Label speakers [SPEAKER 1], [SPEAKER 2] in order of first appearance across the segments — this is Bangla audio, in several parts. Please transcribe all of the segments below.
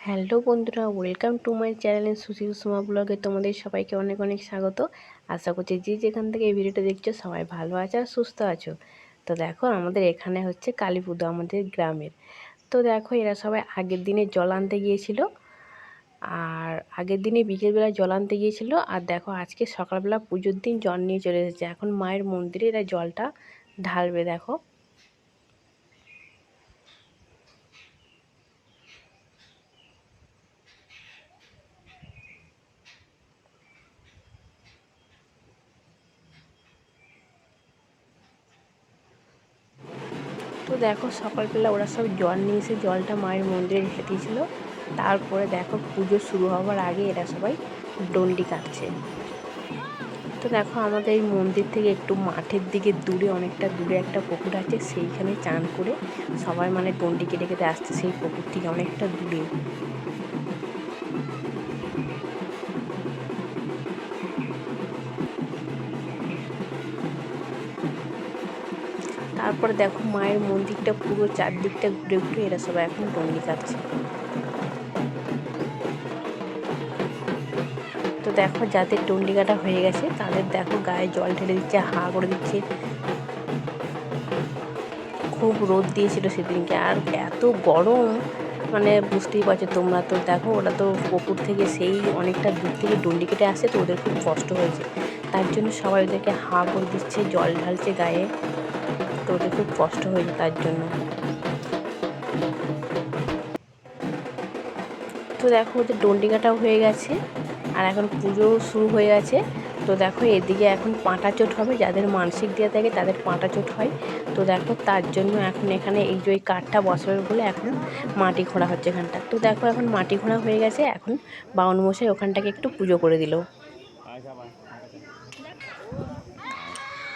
[SPEAKER 1] হ্যালো বন্ধুরা, welcome to my channel Sushi Suma ব্লগে তোমাদের সবাইকে অনেক অনেক স্বাগত। আশা করছি যে যেখান থেকে এই ভিডিওটা দেখছ সবাই ভালো আছো আর সুস্থ আছো। তো দেখো, আমাদের এখানে হচ্ছে কালী পুজো আমাদের গ্রামের। তো দেখো, এরা সবাই আগের দিনে জল আনতে গিয়েছিল। আর আগের দিনে বিকেলবেলা জল আনতে গিয়েছিল। আর দেখো, আজকে সকালবেলা পুজোর দিন জল নিয়ে চলে এসেছে। এখন মায়ের মন্দিরে এরা জলটা ঢালবে, দেখো। তো দেখো সকালবেলা ওরা সব জল নিয়ে এসে জলটা মায়ের মন্দিরে রেখে দিয়েছিল। তারপরে দেখো পুজো শুরু হওয়ার আগে এরা সবাই ডন্ডি কাটছে। তো দেখো আমাদের এই মন্দির থেকে একটু মাঠের দিকে দূরে, অনেকটা দূরে একটা পুকুর আছে, সেইখানে চান করে সবাই মানে ডন্ডি কেটে কেটে আসছে সেই পুকুর থেকে অনেকটা দূরে। তারপরে দেখো মায়ের মন্দিরটা পুরো চারদিকটা ঘুরে ঘুরে এরা সবাই এখন ডন্ডি কাটছে তো দেখো যাদের ডন্ডি কাটা হয়ে গেছে, তাদের দেখো গায়ে জল ঢেলে দিচ্ছে, হা করে দিচ্ছে। খুব রোদ দিয়েছিল সেদিনকে, আর এত গরম মানে বুঝতেই পারছ তোমরা তো। দেখো ওরা তো পুকুর থেকে সেই অনেকটা দূর থেকে ডন্ডি কেটে আসে, তো ওদের খুব কষ্ট হয়েছে। তার জন্য সবাই ওদেরকে হা করে দিচ্ছে, জল ঢালছে গায়ে। তো ওদের খুব কষ্ট হয়েছে তার জন্য। তো দেখো ওদের ডন্ডি কাটাও হয়ে গেছে, আর এখন পুজোও শুরু হয়ে গেছে। তো দেখো এদিকে এখন পাঁটা চোট হবে, যাদের মানসিক দেওয়া থাকে তাদের পাঁটা চোট হয়। তো দেখো তার জন্য এখন এখানে এই যে ওই কাঠটা বসাবে বলে এখন মাটি খোঁড়া হচ্ছে এখানটা। তো দেখো এখন মাটি খোঁড়া হয়ে গেছে, এখন বাউন মশাই ওখানটাকে একটু পুজো করে দিল।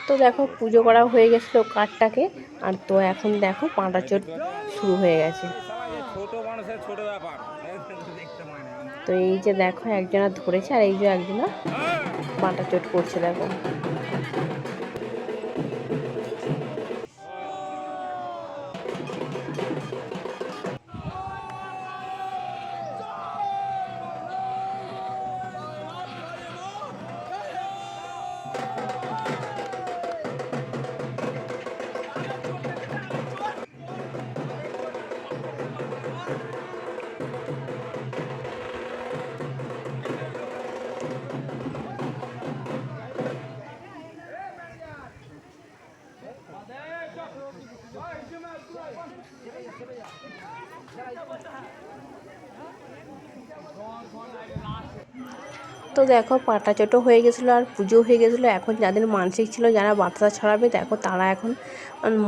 [SPEAKER 1] তো দেখো পুজো করা হয়ে গেছিল কাঠটাকে। আর তো এখন দেখো পাঁটা চোট শুরু হয়ে গেছে। তো এই যে দেখো একজনা ধরেছে আর এই যে একজনা পাঁটা চোট করছে, দেখো। তো দেখো, পাটা চোটো হয়ে গেছিল আর পুজো হয়ে গেছিল। এখন যাদের মানসিক ছিল, যারা বাতাসা ছাড়াবে, দেখো তারা এখন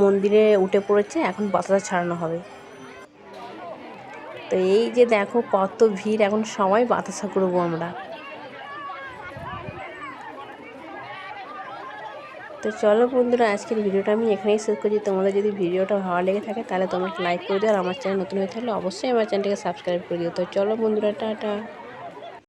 [SPEAKER 1] মন্দিরে উঠে পড়েছে, এখন বাতাসা ছাড়ানো হবে। তো এই যে দেখো, কত ভিড়, এখন সবাই বাতাসা করব আমরা। তো চলো বন্ধুরা, আজকের ভিডিওটা আমি এখানেই শেষ করছি। তোমাদের যদি ভিডিওটা ভালো লেগে থাকে, তাহলে তোমাকে লাইক করে দিও। আর আমার চ্যানেল নতুন হয়ে থাকলে অবশ্যই আমার চ্যানেলটাকে সাবস্ক্রাইব করে দিও। তো চলো বন্ধুরা, টাটা।